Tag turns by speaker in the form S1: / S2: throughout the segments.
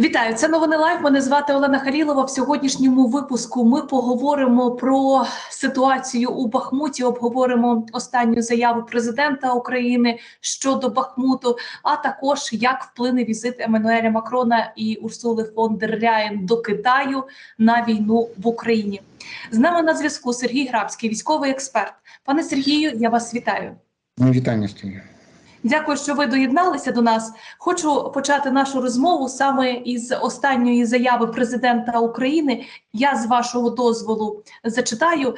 S1: Вітаю, це новини лайв. Мене звати Олена Халілова. В сьогоднішньому випуску ми поговоримо про ситуацію у Бахмуті. Обговоримо останню заяву президента України щодо Бахмуту, а також як вплине візит Еммануеля Макрона і Урсули фон дер Ляєн до Китаю на війну в Україні. З нами на зв'язку Сергій Грабський, військовий експерт. Пане Сергію, я вас вітаю.
S2: Ну, вітання студія.
S1: Дякую, що ви доєдналися до нас. Хочу почати нашу розмову саме із останньої заяви президента України. Я з вашого дозволу зачитаю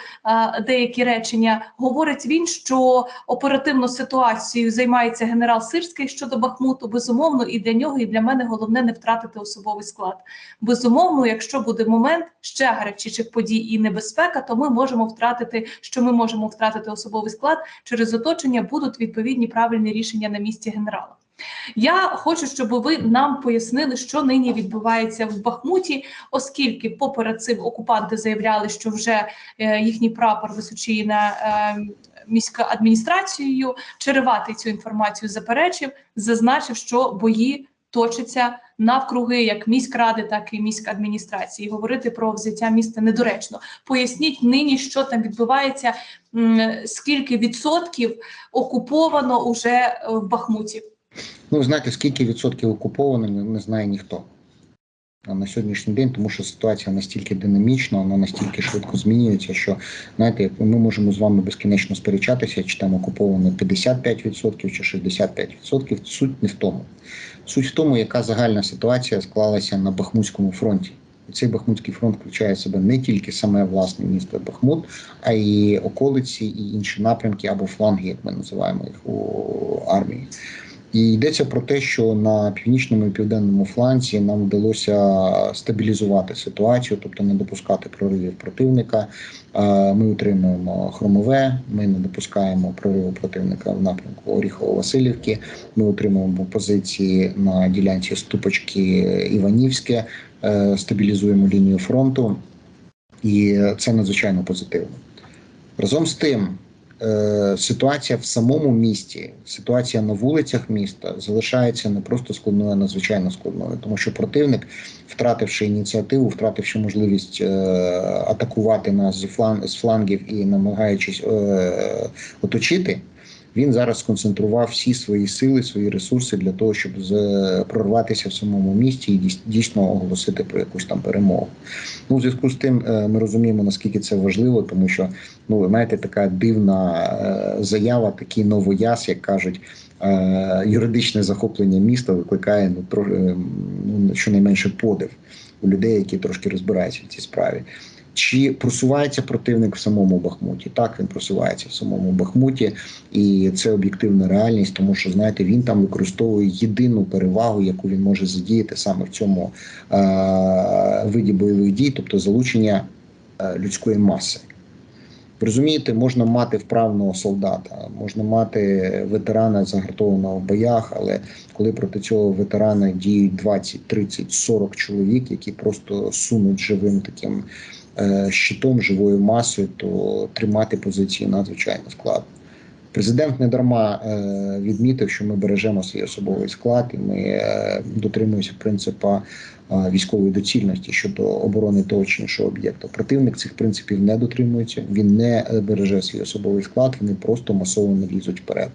S1: деякі речення. Говорить він, що оперативно ситуацією займається генерал Сирський щодо Бахмуту. Безумовно, і для нього, і для мене головне не втратити особовий склад. Безумовно, якщо буде момент ще гарячічих подій і небезпека, то ми можемо втратити, що ми можемо втратити особовий склад через оточення. Будуть відповідні правильні рішення на місці генерала. Я хочу, щоб ви нам пояснили, що нині відбувається в Бахмуті, оскільки поперед цим окупанти заявляли, що вже е, їхній прапор височіє на міською міська адміністрацією. Череватий цю інформацію заперечив, зазначив, що бої точаться навкруги як міськради, так і міськадміністрації. Говорити про взяття міста недоречно. Поясніть нині, що там відбувається, скільки відсотків окуповано уже е, в Бахмуті.
S2: Ну, ви знаєте, скільки відсотків окуповано, не, знає ніхто на сьогоднішній день, тому що ситуація настільки динамічна, вона настільки швидко змінюється, що знаєте, ми можемо з вами безкінечно сперечатися, чи там окуповано 55% чи 65%. Суть не в тому. Суть в тому, яка загальна ситуація склалася на Бахмутському фронті. І цей Бахмутський фронт включає в себе не тільки саме власне місто Бахмут, а й околиці і інші напрямки або фланги, як ми називаємо їх у армії. І йдеться про те, що на північному і південному фланці нам вдалося стабілізувати ситуацію, тобто не допускати проривів противника. Ми утримуємо хромове, ми не допускаємо прориву противника в напрямку Оріхово-Василівки. Ми утримуємо позиції на ділянці Ступочки Іванівське, е, стабілізуємо лінію фронту, і це надзвичайно позитивно. Разом з тим, е, ситуація в самому місті, ситуація на вулицях міста залишається не просто складною, а надзвичайно складною, тому що противник, втративши ініціативу, втративши можливість е, атакувати нас з флангів і намагаючись е, оточити. Він зараз сконцентрував всі свої сили, свої ресурси для того, щоб прорватися в самому місті і дійсно оголосити про якусь там перемогу. Ну, в зв'язку з тим, е, ми розуміємо наскільки це важливо, тому що ну ви знаєте, така дивна е, заява, такий новояз, як кажуть, е, юридичне захоплення міста викликає ну тро, ну щонайменше подив у людей, які трошки розбираються в цій справі. Чи просувається противник в самому Бахмуті? Так, він просувається в самому Бахмуті, і це об'єктивна реальність, тому що знаєте, він там використовує єдину перевагу, яку він може задіяти саме в цьому е- виді бойових дій, тобто залучення е, людської маси. Розумієте, можна мати вправного солдата, можна мати ветерана загартованого в боях, але коли проти цього ветерана діють 20, 30, 40 чоловік, які просто сунуть живим таким щитом, живою масою, то тримати позиції надзвичайно складно. Президент не дарма е, відмітив, що ми бережемо свій особовий склад, і ми е, дотримуємося принципа е, військової доцільності щодо оборони того чи іншого об'єкта. Противник цих принципів не дотримується, він не е, береже свій особовий склад, вони просто масово не лізуть вперед.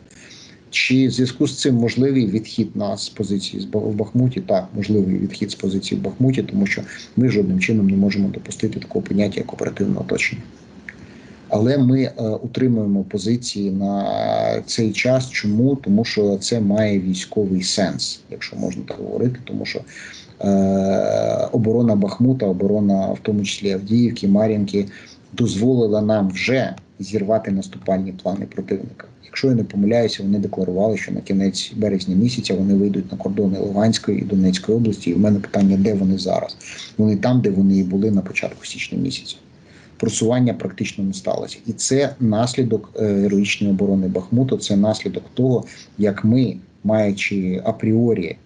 S2: Чи в зв'язку з цим можливий відхід нас з позиції в Бахмуті? Так, можливий відхід з позиції в Бахмуті, тому що ми жодним чином не можемо допустити такого поняття як оперативне оточення. Але ми е, утримуємо позиції на цей час. Чому? Тому що це має військовий сенс, якщо можна так говорити, тому що е, оборона Бахмута, оборона, в тому числі Авдіївки, Мар'їнки, дозволила нам вже зірвати наступальні плани противника. Якщо я не помиляюся, вони декларували, що на кінець березня місяця вони вийдуть на кордони Луганської і Донецької області. І в мене питання, де вони зараз? Вони там, де вони і були на початку січня місяця просування практично не сталося, і це наслідок е, героїчної оборони Бахмуту. Це наслідок того, як ми, маючи апріорі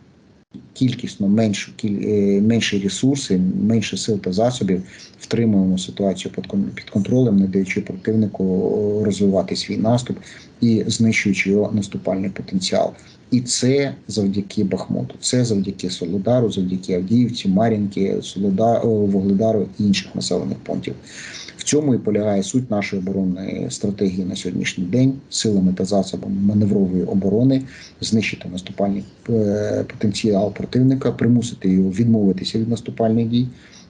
S2: кількісно меншу е, менші ресурси, менше сил та засобів, втримуємо ситуацію під контролем, не даючи противнику розвивати свій наступ і знищуючи його наступальний потенціал. І це завдяки Бахмуту, це завдяки Солидару, завдяки Авдіївці, Мар'їнки, Солидар, Вугледару і інших населених пунктів. В цьому і полягає суть нашої оборонної стратегії на сьогоднішній день силами та засобами маневрової оборони знищити наступальний е, потенціал противника, примусити його відмовитися від наступальних дій.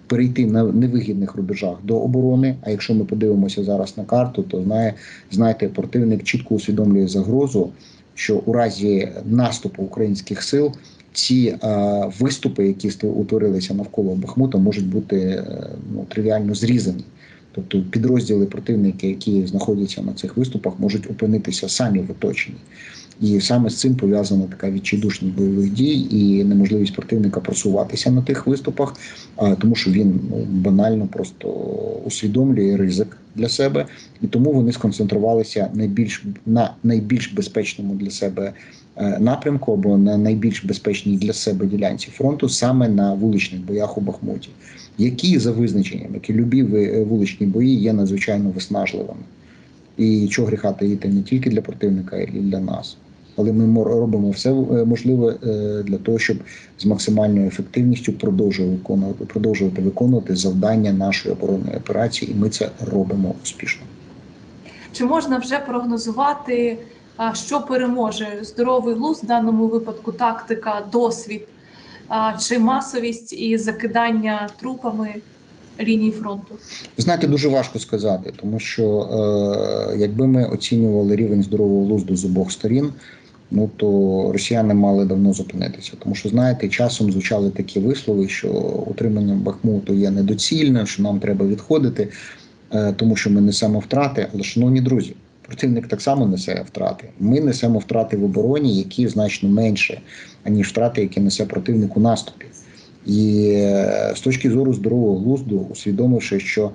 S2: Перейти на невигідних рубежах до оборони. А якщо ми подивимося зараз на карту, то знає, знаєте, противник чітко усвідомлює загрозу, що у разі наступу українських сил ці е, виступи, які утворилися навколо Бахмута, можуть бути е, ну, тривіально зрізані. Тобто підрозділи противника, які знаходяться на цих виступах, можуть опинитися самі в оточенні. І саме з цим пов'язана така відчайдушність бойових дій і неможливість противника просуватися на тих виступах, тому що він ну, банально просто усвідомлює ризик для себе, і тому вони сконцентрувалися найбільш на найбільш безпечному для себе е, напрямку або на найбільш безпечній для себе ділянці фронту, саме на вуличних боях у Бахмуті, які за визначенням, які любі вуличні бої є надзвичайно виснажливими. І чого гріха таїти не тільки для противника, а й для нас. Але ми мо- робимо все е, можливе е, для того, щоб з максимальною ефективністю продовжувати виконувати, продовжувати виконувати завдання нашої оборонної операції, і ми це робимо успішно.
S1: Чи можна вже прогнозувати, що переможе здоровий глузд в даному випадку, тактика, досвід, чи масовість і закидання трупами лінії фронту?
S2: Ви знаєте, дуже важко сказати, тому що е, якби ми оцінювали рівень здорового глузду з обох сторін, ну то росіяни мали давно зупинитися. Тому що, знаєте, часом звучали такі вислови, що утримання Бахмуту є недоцільним, що нам треба відходити, е, тому що ми несемо втрати. Але, шановні друзі, противник так само несе втрати. Ми несемо втрати в обороні, які значно менше, аніж втрати, які несе противник у наступі. І е, з точки зору здорового глузду, усвідомивши, що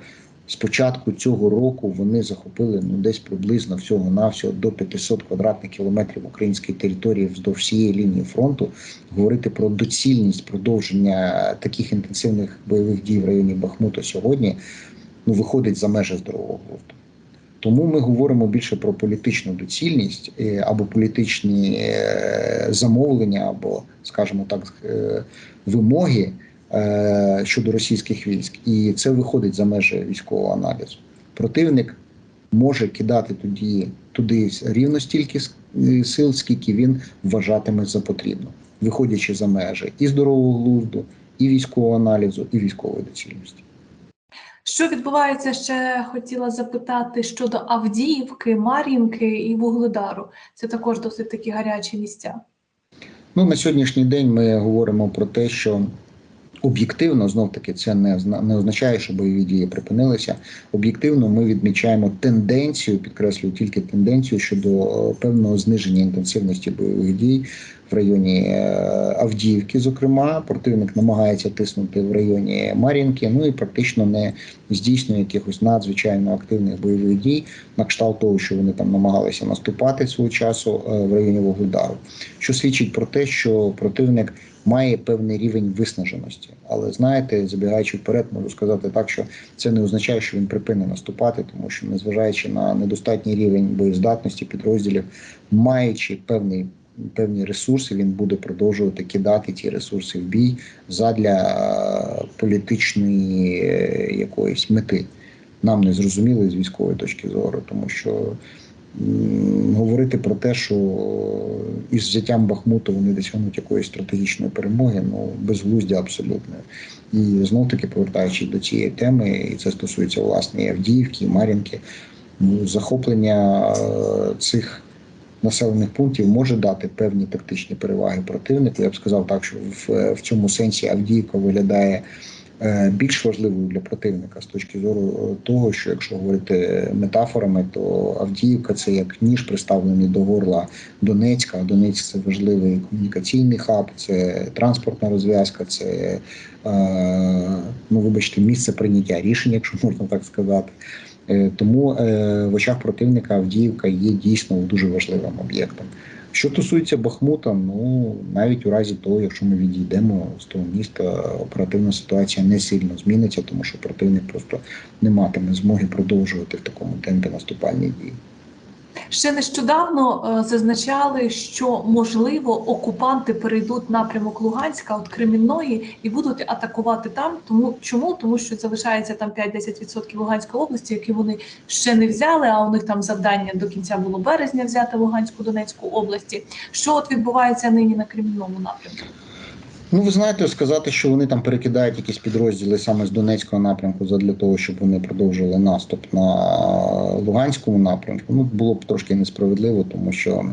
S2: з початку цього року вони захопили ну десь приблизно всього навсього до 500 квадратних кілометрів української території вздовж всієї лінії фронту, говорити про доцільність продовження таких інтенсивних бойових дій в районі Бахмута сьогодні, ну виходить за межі здорового глузду. Тому ми говоримо більше про політичну доцільність е, або політичні е, замовлення, або, скажімо так, е, вимоги щодо російських військ, і це виходить за межі військового аналізу. Противник може кидати тоді туди рівно стільки сил, скільки він вважатиме за потрібно, виходячи за межі і здорового глузду, і військового аналізу, і військової доцільності.
S1: Що відбувається ще хотіла запитати щодо Авдіївки, Мар'їнки і Вугледару. Це також досить такі гарячі місця.
S2: Ну на сьогоднішній день ми говоримо про те, що об'єктивно знов таки це не не означає, що бойові дії припинилися. Об'єктивно, ми відмічаємо тенденцію, підкреслюю тільки тенденцію щодо е, певного зниження інтенсивності бойових дій в районі е, Авдіївки. Зокрема, противник намагається тиснути в районі Мар'їнки, ну і практично не здійснює якихось надзвичайно активних бойових дій, на кшталт того, що вони там намагалися наступати свого часу е, в районі Вугледару, що свідчить про те, що противник має певний рівень виснаженості. Але знаєте, забігаючи вперед, можу сказати так, що це не означає, що він припине наступати, тому що незважаючи на недостатній рівень боєздатності підрозділів, маючи певний. Певні ресурси він буде продовжувати кидати ті ресурси в бій задля е, політичної е, якоїсь мети. Нам не зрозуміли з військової точки зору, тому що говорити про те, що із взяттям Бахмуту вони досягнуть якоїсь стратегічної перемоги, ну безглуздя абсолютно. І знов таки повертаючись до цієї теми, і це стосується власне і Авдіївки, і Мар'їнки, ну, захоплення е, цих населених пунктів може дати певні тактичні переваги противнику. Я б сказав так, що в, в цьому сенсі Авдіївка виглядає е, більш важливою для противника з точки зору е, того, що якщо говорити метафорами, то Авдіївка це як ніж приставлений до горла Донецька. Донецьк це важливий комунікаційний хаб, це транспортна розв'язка, це е, ну вибачте, місце прийняття рішень, якщо можна так сказати. Е, Тому е, в очах противника Авдіївка є дійсно дуже важливим об'єктом. Що стосується Бахмута, ну навіть у разі того, якщо ми відійдемо з того міста, оперативна ситуація не сильно зміниться, тому що противник просто не матиме змоги продовжувати в такому темпі наступальні дії.
S1: Ще нещодавно е, зазначали, що можливо окупанти перейдуть напрямок Луганська от Кремінної і будуть атакувати там. Тому чому? Тому що залишається там 5-10% Луганської області, які вони ще не взяли. А у них там завдання до кінця було березня взяти Луганську Донецьку області. Що от відбувається нині на Кремінному напрямку?
S2: Ну, ви знаєте, сказати, що вони там перекидають якісь підрозділи саме з Донецького напрямку для того, щоб вони продовжили наступ на Луганському напрямку. Ну було б трошки несправедливо, тому що е,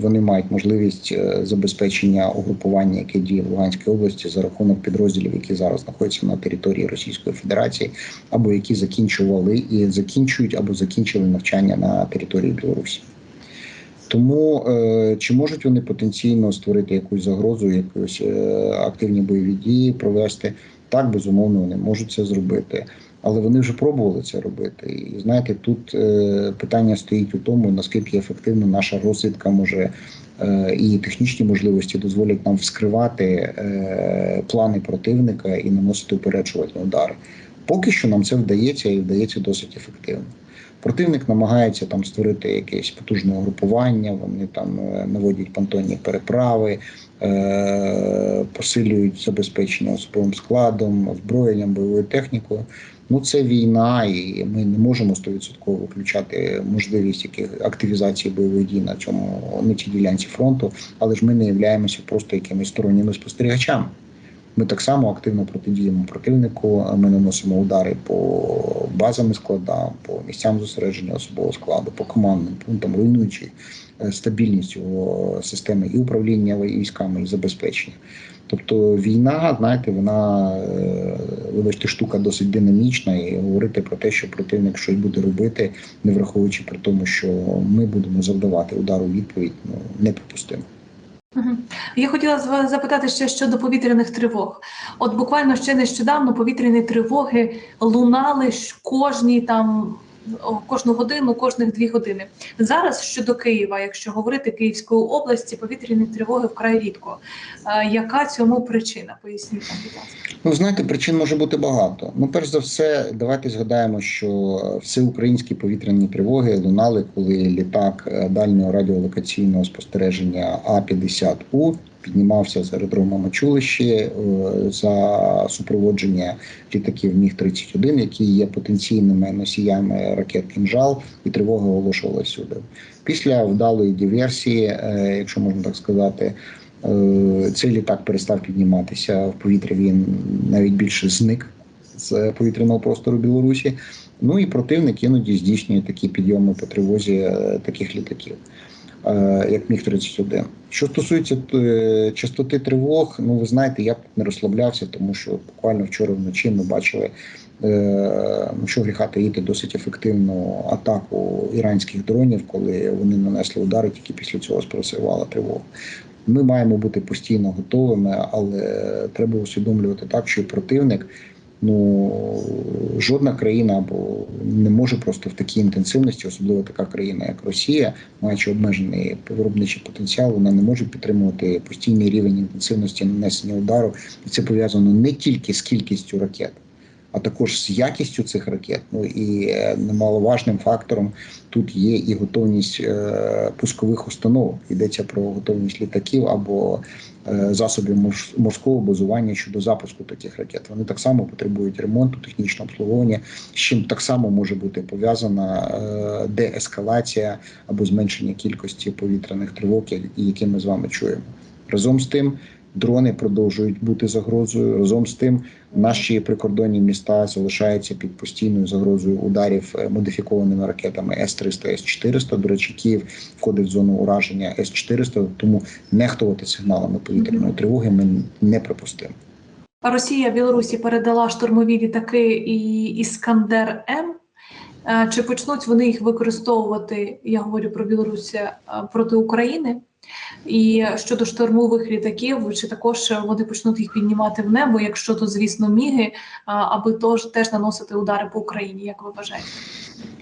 S2: вони мають можливість е, забезпечення угрупування, яке діє в Луганській області, за рахунок підрозділів, які зараз знаходяться на території Російської Федерації, або які закінчували і закінчують, або закінчили навчання на території Білорусі. Тому е, чи можуть вони потенційно створити якусь загрозу, якусь е, активні бойові дії провести? Так, безумовно, вони можуть це зробити, але вони вже пробували це робити. І знаєте, тут е, питання стоїть у тому, наскільки ефективно наша розвідка може е, і технічні можливості дозволять нам вскривати е, плани противника і наносити упереджувальні удари. Поки що нам це вдається і вдається досить ефективно. Противник намагається там створити якесь потужне угрупування. Вони там е, наводять понтонні переправи, е- посилюють забезпечення особовим складом, озброєнням, бойовою технікою. Ну це війна, і ми не можемо 100% виключати можливість яких активізації бойових дій на цьому на цій ділянці фронту, але ж ми не являємося просто якимись сторонніми спостерігачами. Ми так само активно протидіємо противнику. Ми наносимо удари по базам складам, по місцям зосередження особового складу, по командним пунктам, руйнуючи е, стабільність його системи і управління військами, і забезпечення. Тобто війна, знаєте, вона е, вибачте, штука досить динамічна, і говорити про те, що противник щось буде робити, не враховуючи при тому, що ми будемо завдавати удару відповідь, ну неприпустимо.
S1: Я хотіла вас запитати ще щодо повітряних тривог. От буквально ще нещодавно повітряні тривоги лунали кожні там кожну годину, кожних дві години. Зараз щодо Києва, якщо говорити Київської області, повітряні тривоги вкрай рідко. Е, яка цьому причина? Поясніть будь ласка.
S2: Ну, знаєте, причин може бути багато. Ну, перш за все, давайте згадаємо, що всеукраїнські повітряні тривоги лунали, коли літак е, дальнього радіолокаційного спостереження А-50У піднімався з аеродрома Мачулище е, за супроводження літаків Міг-31, які є потенційними носіями ракет «Кінжал», і тривога оголошувалася сюди. Після вдалої диверсії, е, якщо можна так сказати, Е, Цей літак перестав підніматися в повітря. Він навіть більше зник з повітряного простору Білорусі. Ну і противник іноді здійснює такі підйоми по тривозі таких літаків, як Міг 31 Що стосується е, частоти тривог, ну ви знаєте, я б не розслаблявся, тому що буквально вчора вночі ми бачили. е, Що гріха таїти досить ефективну атаку іранських дронів, коли вони нанесли удари, тільки після цього спросивала тривога. Ми маємо бути постійно готовими, але треба усвідомлювати так, що противник, ну жодна країна або не може просто в такій інтенсивності, особливо така країна, як Росія, маючи обмежений виробничий потенціал, вона не може підтримувати постійний рівень інтенсивності нанесення удару, і це пов'язано не тільки з кількістю ракет. А також з якістю цих ракет. Ну і е, немаловажним фактором тут є і готовність е, пускових установок. Йдеться про готовність літаків або засобів морс- морського базування щодо запуску таких ракет. Вони так само потребують ремонту, технічного обслуговування, з чим так само може бути пов'язана е, деескалація або зменшення кількості повітряних тривог, які ми з вами чуємо. Разом з тим. Дрони продовжують бути загрозою. Разом з тим, наші прикордонні міста залишаються під постійною загрозою ударів е, модифікованими ракетами С-300, С-400. До речі, Київ входить в зону ураження С-400, тому нехтувати сигналами повітряної тривоги ми не припустимо.
S1: Росія Білорусі передала штурмові літаки і Іскандер М. Е, Чи почнуть вони їх використовувати? Я говорю про Білорусь е, проти України. І щодо штурмових літаків, чи також вони почнуть їх піднімати в небо, якщо то, звісно, міги, аби тож теж наносити удари по Україні, як ви вважаєте?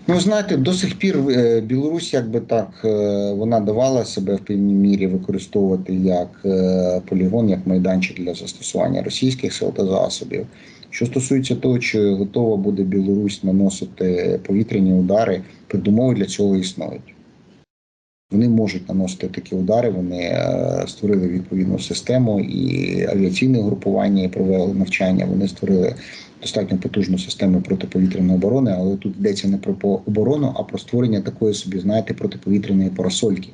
S2: Ну, знаєте, до сих пір е, Білорусь, якби так, е, вона давала себе в певній мірі використовувати як е, полігон, як майданчик для застосування російських сил та засобів. Що стосується того, чи готова буде Білорусь наносити повітряні удари, передумови для цього існують. Вони можуть наносити такі удари. Вони е, створили відповідну систему і авіаційне групування, і провели навчання. Вони створили достатньо потужну систему протиповітряної оборони, але тут йдеться не про оборону, а про створення такої собі, знаєте, протиповітряної парасольки,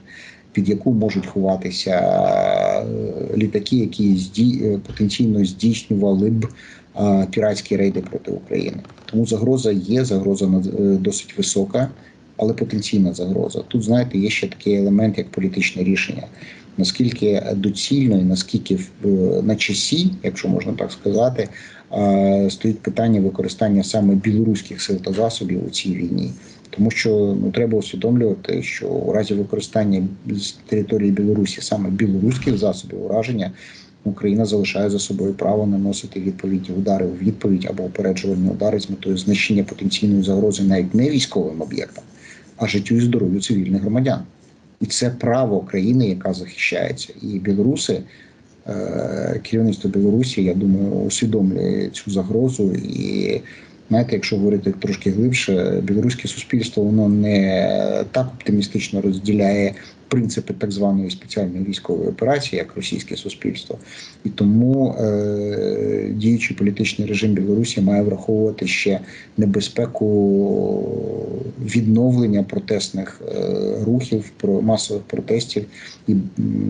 S2: під яку можуть ховатися е, літаки, які зді, е, потенційно здійснювали б піратські рейди проти України. Тому загроза є, загроза досить висока, але потенційна загроза. Тут, знаєте, є ще такий елемент, як політичне рішення. Наскільки доцільно і наскільки в- на часі, якщо можна так сказати, е, стоїть питання використання саме білоруських сил та засобів у цій війні. Тому що ну треба усвідомлювати, що у разі використання з території Білорусі саме білоруських засобів ураження Україна залишає за собою право наносити відповідні удари у відповідь або упереджувальні удари з метою знищення потенційної загрози навіть не військовим об'єктам, а життю і здоров'ю цивільних громадян. І це право країни, яка захищається, і білоруси. е, Керівництво Білорусі, я думаю, усвідомлює цю загрозу. І знаєте, якщо говорити трошки глибше, білоруське суспільство воно не так оптимістично розділяє принципи так званої спеціальної військової операції, як російське суспільство, і тому е, діючий політичний режим Білорусі має враховувати ще небезпеку відновлення протестних е, рухів про масових протестів і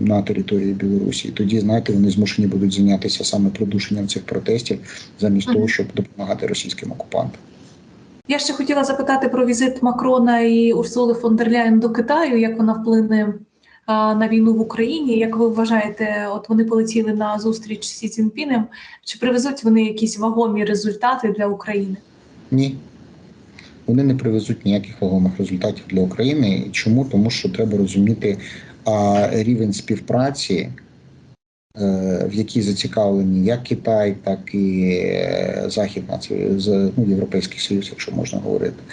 S2: на території Білорусі. І тоді, знаєте, вони змушені будуть зайнятися саме придушенням цих протестів, замість
S1: Мгм.
S2: того, щоб допомагати російським окупантам.
S1: Я ще хотіла запитати про візит Макрона і Урсули фон дер Ляєн до Китаю, як вона вплине а, на війну в Україні. Як ви вважаєте, от вони полетіли на зустріч з Сі Цзіньпінем, Чи привезуть вони якісь вагомі результати для України?
S2: Ні. Вони не привезуть ніяких вагомих результатів для України. Чому? Тому що треба розуміти а, рівень співпраці, в якій зацікавлені як Китай, так і е, Західна ну, Європейський Союз, якщо можна говорити.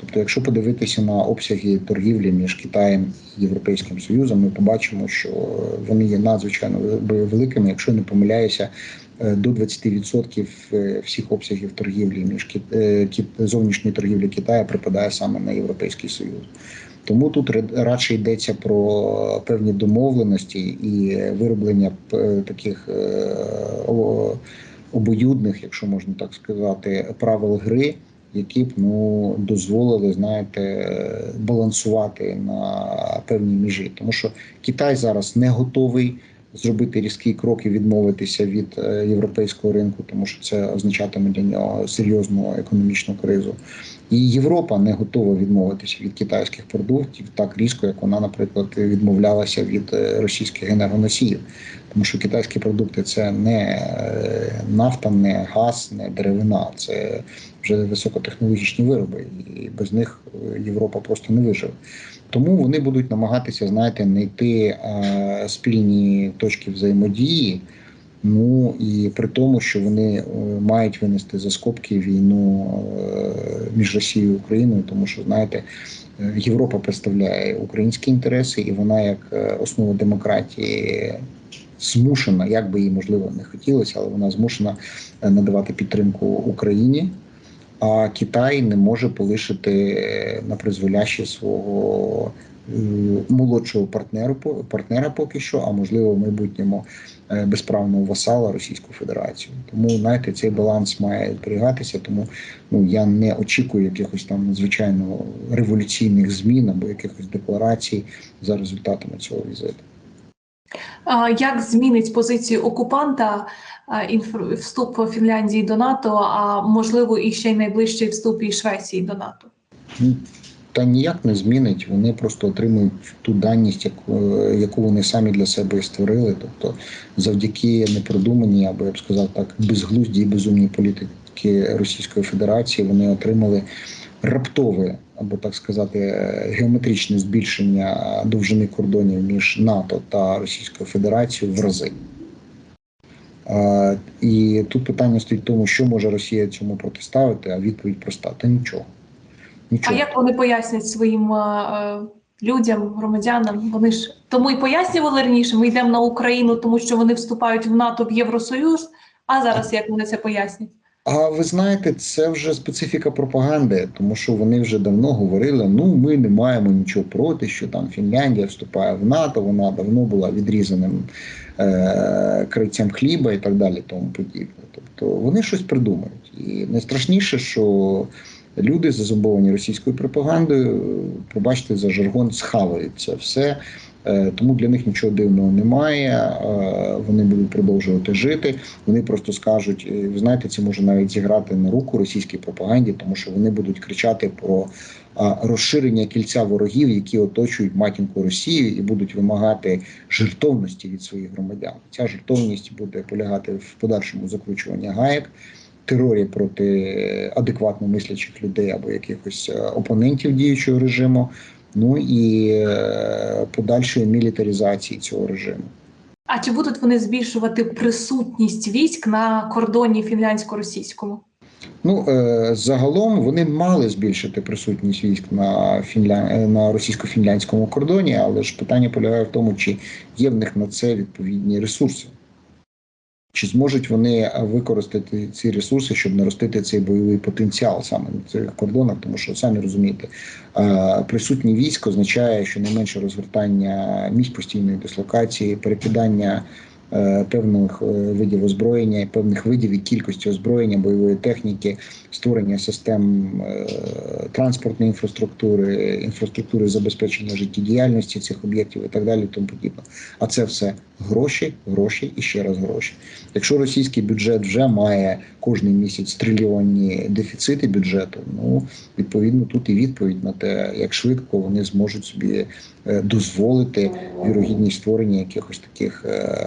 S2: Тобто, якщо подивитися на обсяги торгівлі між Китаєм і Європейським Союзом, ми побачимо, що вони є надзвичайно великими, якщо не помиляюся, е, до 20% е, всіх обсягів торгівлі між е, зовнішньої торгівлі Китаю припадає саме на Європейський Союз. Тому тут радше йдеться про певні домовленості і вироблення е, таких е, обоюдних, якщо можна так сказати, правил гри, які б ну дозволили, знаєте, балансувати на певній межі, тому що Китай зараз не готовий зробити різкий крок і відмовитися від е, європейського ринку, тому що це означатиме для нього серйозну економічну кризу. І Європа не готова відмовитися від китайських продуктів так різко, як вона, наприклад, відмовлялася від е, російських енергоносіїв. Тому що китайські продукти це не е, нафта, не газ, не деревина, це вже високотехнологічні вироби, і без них е, Європа просто не виживе. Тому вони будуть намагатися, знаєте, знайти е, спільні точки взаємодії. Ну і при тому, що вони мають винести за скобки війну між Росією і Україною, тому що знаєте, Європа представляє українські інтереси, і вона як основа демократії змушена, як би їй можливо не хотілося, але вона змушена е, надавати підтримку Україні. А Китай не може полишити е, на призволяще свого е, молодшого партнеру партнера поки що, а можливо в майбутньому безправного васала Російську Федерацію. Тому знаєте, цей баланс має зберігатися. Тому ну я не очікую якихось там надзвичайно революційних змін або якихось декларацій за результатами цього візиту.
S1: Як змінить позицію окупанта а, вступ Фінляндії до НАТО, а можливо і ще й найближчий вступ і Швеції до НАТО?
S2: Ну, Та ніяк не змінить. Вони просто отримують ту даність, яку, яку вони самі для себе і створили. Тобто, завдяки непродуманій, або я б сказав так, безглуздій і безумній політики Російської Федерації, вони отримали раптове, або так сказати, геометричне збільшення довжини кордонів між НАТО та Російською Федерацією в рази. І тут питання стоїть в тому, що може Росія цьому протиставити, а відповідь проста: та нічого.
S1: А як вони пояснять своїм людям, громадянам? Вони ж тому і пояснювали раніше. Ми йдемо на Україну, тому що вони вступають в НАТО в Євросоюз. А зараз як вони це пояснять?
S2: А ви знаєте, це вже специфіка пропаганди, тому що вони вже давно говорили: ну ми не маємо нічого проти, що там Фінляндія вступає в НАТО, вона давно була відрізаним е- крайцем хліба і так далі, тому подібне. Тобто вони щось придумають. І найстрашніше, що люди зазомбовані російською пропагандою, пробачте за жаргон, схавають це все. Е, Тому для них нічого дивного немає. е, Вони будуть продовжувати жити. Вони просто скажуть, е, ви знаєте, це може навіть зіграти на руку російській пропаганді, тому що вони будуть кричати про розширення кільця ворогів, які оточують матінку Росію, і будуть вимагати жертовності від своїх громадян. Ця жертовність буде полягати в подальшому закручуванні гаєк. Терорі проти адекватно мислячих людей або якихось опонентів діючого режиму, ну і е, подальшої мілітаризації цього режиму.
S1: А чи будуть вони збільшувати присутність військ на кордоні фінляндсько-російському?
S2: Ну е, загалом вони мали збільшити присутність військ на Фінля... е, на російсько-фінляндському кордоні, але ж питання полягає в тому, чи є в них на це відповідні ресурси. Чи зможуть вони використати ці ресурси, щоб наростити цей бойовий потенціал саме на цих кордонах? Тому що самі розумієте, е, присутнє військо означає менше розгортання місць постійної дислокації, перекидання е, певних е, видів озброєння, певних видів і кількості озброєння, бойової техніки, створення систем е, транспортної інфраструктури, інфраструктури забезпечення життєдіяльності цих об'єктів і так далі. Тому подібне. А це все гроші, гроші і ще раз гроші. Якщо російський бюджет вже має кожний місяць трильйонні дефіцити бюджету, ну відповідно тут і відповідь на те, як швидко вони зможуть собі е, дозволити вірогідність створення якихось таких е,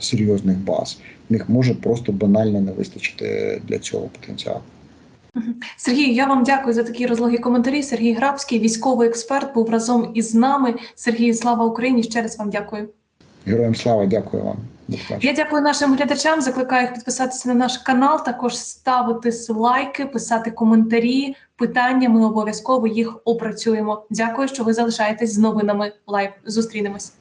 S2: серйозних баз. В них може просто банально не вистачити для цього потенціалу.
S1: Сергій, я вам дякую за такі розлогі коментарі. Сергій Грабський, військовий експерт, був разом із нами. Сергій, слава Україні! Ще раз вам дякую.
S2: Героям слава, дякую вам.
S1: Я дякую нашим глядачам. Закликаю їх підписатися на наш канал, також ставити лайки, писати коментарі, питання. Ми обов'язково їх опрацюємо. Дякую, що ви залишаєтесь з новинами. Лайв. Зустрінемось.